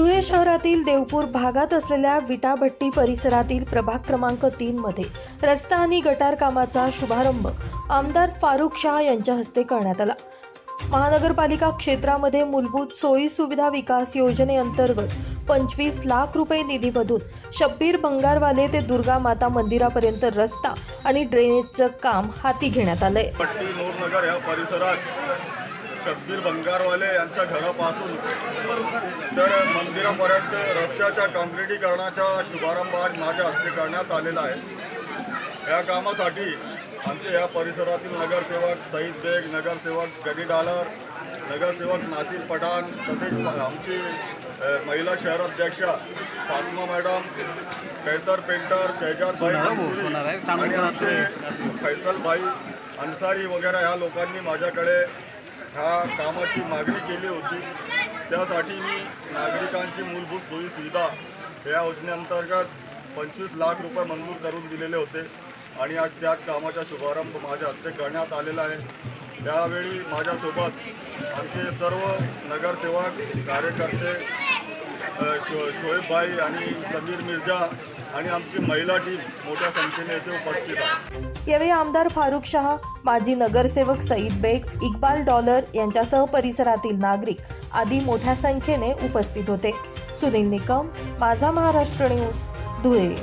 धुळे शहरातील देवपूर भागात असलेल्या विटाभट्टी परिसरातील प्रभाग क्रमांक तीन मध्ये रस्ता आणि गटार कामाचा शुभारंभ आमदार फारुख शाह यांच्या हस्ते करण्यात आला. महानगरपालिका क्षेत्रामध्ये मूलभूत सोयी सुविधा विकास योजनेअंतर्गत पंचवीस लाख रुपये निधीमधून शब्बीर भंगारवाले ते दुर्गा माता मंदिरापर्यंत रस्ता आणि ड्रेनेजचं काम हाती घेण्यात आलंय. परिसरात शब्बीर भंगारवाले यांच्या घरापासून तर मंदिरापर्यंत रस्त्याच्या काँक्रिटीकरणाचा शुभारंभ आज माझ्या हस्ते करण्यात आलेला आहे. या कामासाठी आमचे या परिसरातील नगरसेवक सईद बेग नगरसेवक गडी डालर नगरसेवक नासिर पठाण तसेच आमची महिला शहर अध्यक्षा फातिमा मॅडम कैसर पेंटर शहजाद भाई मंसुरी आणि आमचे फैसल भाई अन्सारी वगैरे ह्या लोकांनी माझ्याकडे ह्या कामाची मागणी केली होती. त्यासाठी मी नागरिकांची मूलभूत सोयी सुविधा या योजनेअंतर्गत पंचवीस लाख रुपये मंजूर करून दिलेले होते आणि आज त्या कामाचा शुभारंभ माझ्या हस्ते करण्यात आलेला आहे. त्यावेळी माझ्यासोबत आमचे सर्व नगरसेवक कार्यकर्ते शो शोएब आणि समीर मिर्झा आणि आमची महिला टीम मोठ्या संख्येने येथे उपस्थित आहे. यावेळी आमदार फारुख शाह माजी नगरसेवक सईद बेग इक्बाल डॉलर यांच्यासह परिसरातील नागरिक आदी मोठ्या संख्येने उपस्थित होते. सुनील निकम माझा महाराष्ट्र न्यूज धुळे.